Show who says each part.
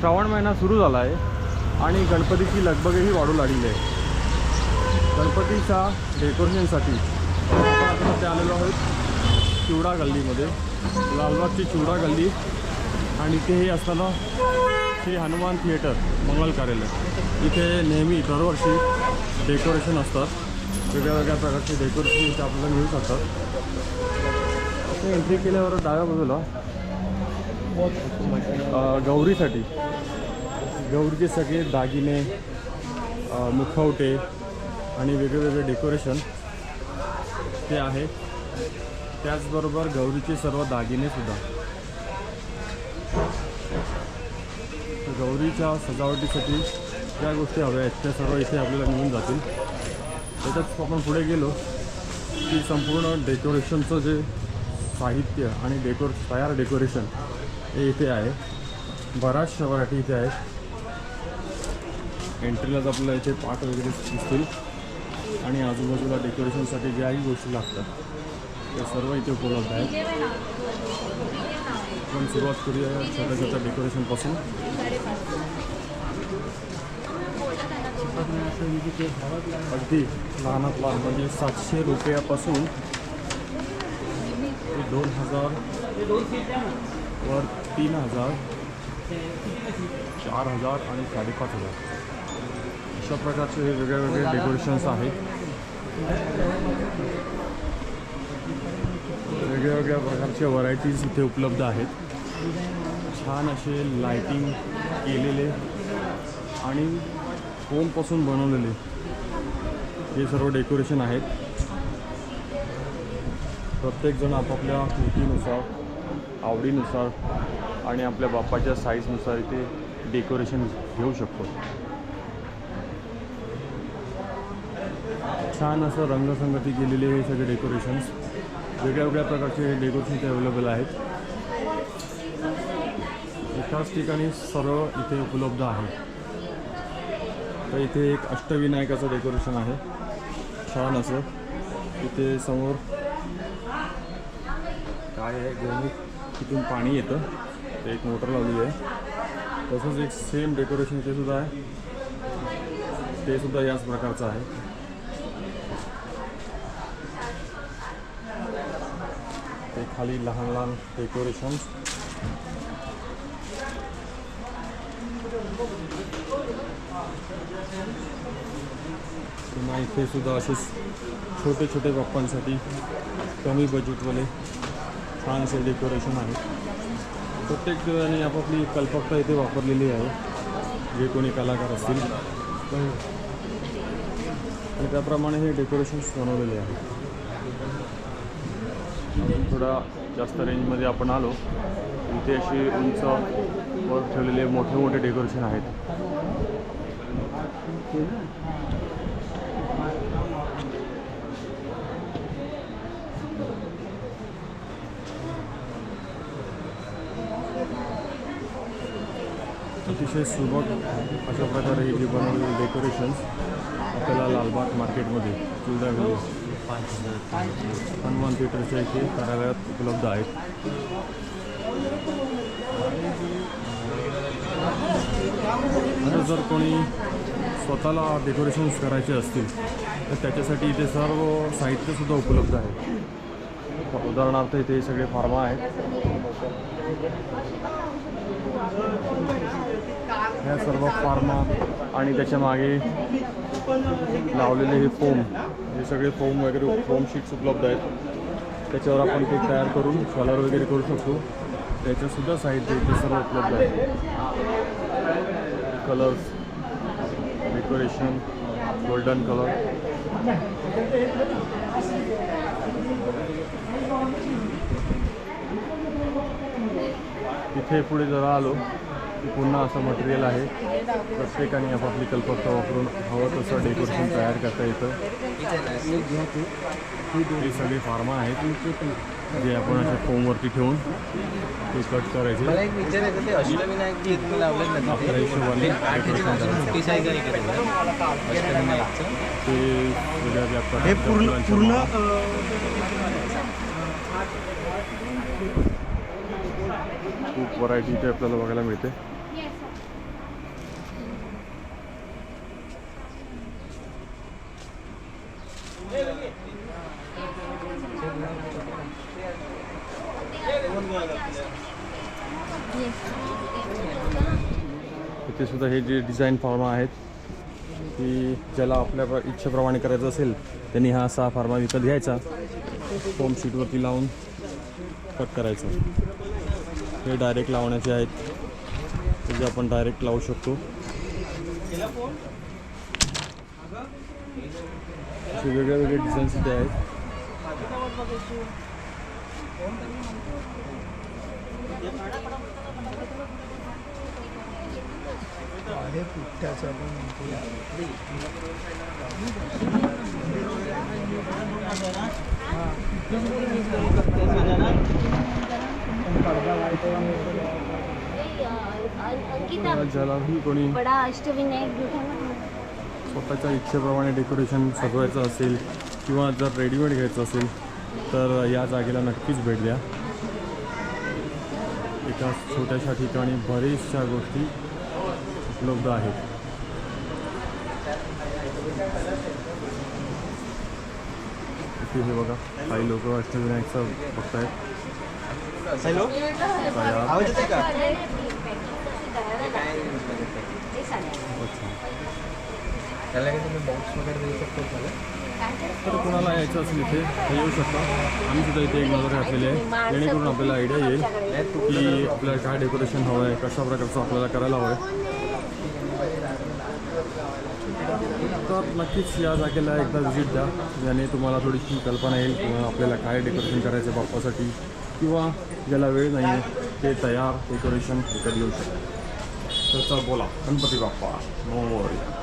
Speaker 1: श्रावण महिना सुरू झाला आहे आणि गणपतीची लगबगही वाढू लागलेली आहे. गणपतीच्या डेकोरेशनसाठी आपण आता आलेलो आहोत चिवडा गल्लीमध्ये लालबागची चिवडा गल्ली आणि इथेही असताना श्री हनुमान थिएटर मंगल कार्यालय. इथे नेहमी दरवर्षी डेकोरेशन असतात. वेगळ्या वेगळ्या प्रकारचे डेकोरेशन इथे आपल्याला मिळू शकतात. इथे एंट्री केल्यावर डाव्या बाजूला गौरीसाठी. गौरीचे सगळे दागिने मुखवटे आणि वेगळेवेगळे डेकोरेशन ते आहे. त्याचबरोबर गौरीचे सर्व दागिनेसुद्धा गौरीच्या सजावटीसाठी ज्या गोष्टी हव्या आहेत त्या सर्व इथे आपल्याला मिळून जातील. त्याच्यात आपण पुढे गेलो की संपूर्ण डेकोरेशनचं जे साहित्य आणि डेकोर तयार डेकोरेशन इथे आहे. बऱ्याचशा व्हरायटी इथे आहेत. एंट्रीलाच आपल्याला इथे पाट वगैरे दिसतील. आणि आजूबाजूला डेकोरेशनसाठी ज्याही गोष्टी लागतात त्या सर्व इथे उपलब्ध आहेत. आपण सुरुवात करूया छोट्या छोट्या डेकोरेशनपासून अगदी लहानात लहान म्हणजे सातशे रुपयापासून ते दोन हजार वर तीन हजार चार हजार आणि साडेपाच हजार. अशा प्रकारचे हे वेगळे वेगळे डेकोरेशन्स आहेत. वेगळ्या वेगळ्या प्रकारच्या व्हरायटीज इथे उपलब्ध आहेत. छान असे लाइटिंग केलेले आणि फोमपासून बनवलेले हे सर्व डेकोरेशन आहेत. प्रत्येकजण आपापल्या कृतीनुसार आवडीनुसार आणि आपल्या बाप्पाच्या साईजनुसार इथे डेकोरेशन घेऊ शकतो. छान असं रंगसंगती केलेले हे सगळे डेकोरेशन्स वेगळ्या वेगळ्या प्रकारचे डेकोरेशन इथे अवेलेबल आहेत. एकाच ठिकाणी सर्व इथे उपलब्ध आहे. तर इथे एक अष्टविनायकाचं डेकोरेशन आहे. छान असं. इथे समोर काय आहे? गणित तिथून पाणी येतं. ते एक मोटर लावलेली आहे. तसंच एक सेम डेकोरेशन ते सुद्धा आहे. ते सुद्धा याच प्रकारचं आहे. ते खाली लहान लहान डेकोरेशन्स पुन्हा इथे सुद्धा असेच छोटे छोटे बाप्पांसाठी कमी बजेटवाले छान असे डेकोरेशन आहे. प्रत्येकजणांनी आपापली कल्पकता इथे वापरलेली आहे. जे कोणी कलाकार असतील. आणि त्याप्रमाणे हे डेकोरेशन्स बनवलेले आहे. अजून थोडा जास्त रेंजमध्ये आपण आलो. इथे अशी उंच वर ठेवलेले मोठे मोठे डेकोरेशन आहेत. अतिशय सुबक अशा प्रकारे हे जे बनवलेले डेकोरेशन्स आपल्याला लालबाग मार्केटमध्ये चिवडा व्हिलेज हनुमान थिएटरच्या इथे कार्यालयात उपलब्ध आहेत. आता जर कोणी स्वतःला डेकोरेशन्स करायचे असतील तर त्याच्यासाठी इथे सर्व साहित्यसुद्धा उपलब्ध आहे. उदाहरणार्थ इथे सगळे फार्मा आहेत. ह्या सर्व फार्मा आणि त्याच्यामागे लावलेले हे फोम हे सगळे फोम वगैरे फोम शीट्स उपलब्ध आहेत. त्याच्यावर आपण ते तयार करून कलर वगैरे करू शकतो. त्याच्यासुद्धा साहित्य इथे सर्व उपलब्ध आहे. कलर्स डेकोरेशन गोल्डन कलर इथे पुढे जरा आलो. पुन्हा असं मटेरियल आहे. प्रत्येकाने आपापली कल्पकता वापरून हवं तसं डेकोरेशन तयार करता येतं. ही सगळी फार्मा आहेत जे आपण अशा फोमवरती ठेवून ते कट करायचे. आपल्या हिशोबाने करायचं. ते वेगळ्या
Speaker 2: हे पूर्ण पूर्ण.
Speaker 1: खूप व्हरायटी इथे आपल्याला बघायला मिळते. इथे सुद्धा हे जे डिझाईन फार्मा आहेत की ज्याला आपल्या इच्छेप्रमाणे करायचं असेल त्यांनी हा असा फार्मा विकत घ्यायचा. फोम शीटवरती लावून कट करायचं. हे डायरेक्ट लावण्याचे आहेत. ते जे आपण डायरेक्ट लावू शकतो. असे वेगळे वेगळे डिझाईन्स इथे आहेत. ज्यालाही कोणी? स्वतःच्या इच्छेप्रमाणे डेकोरेशन सजवायचं असेल किंवा जर रेडीमेड घ्यायचं असेल तर या जागेला नक्कीच भेट द्या. एका छोट्याशा ठिकाणी बरेचशा गोष्टी उपलब्ध आहेत. हे बघा काही लोक अष्टविनायकचा बघतायत.
Speaker 3: हॅलो? आवाज येते का?
Speaker 1: अच्छा
Speaker 3: त्याला काही तुम्ही बॉक्स वगैरे देऊ शकतो
Speaker 1: तर कोणाला यायचं असेल इथे तर येऊ शकता. आम्ही सुद्धा इथे एक नजर घातलेली आहे. जेणेकरून आपल्याला आयडिया येईल की आपल्याला काय डेकोरेशन हवं आहे कशा प्रकारचं आपल्याला करायला हवं आहे तर नक्कीच या जागेला एकदा व्हिजिट द्या. ज्याने तुम्हाला थोडीशी कल्पना येईल किंवा आपल्याला काय डेकोरेशन करायचं आहे बाप्पासाठी किंवा ज्याला वेळ नाही आहे ते तयार डेकोरेशन विकत घेऊ शकतो. तर बोला. गणपती बाप्पा. मोरया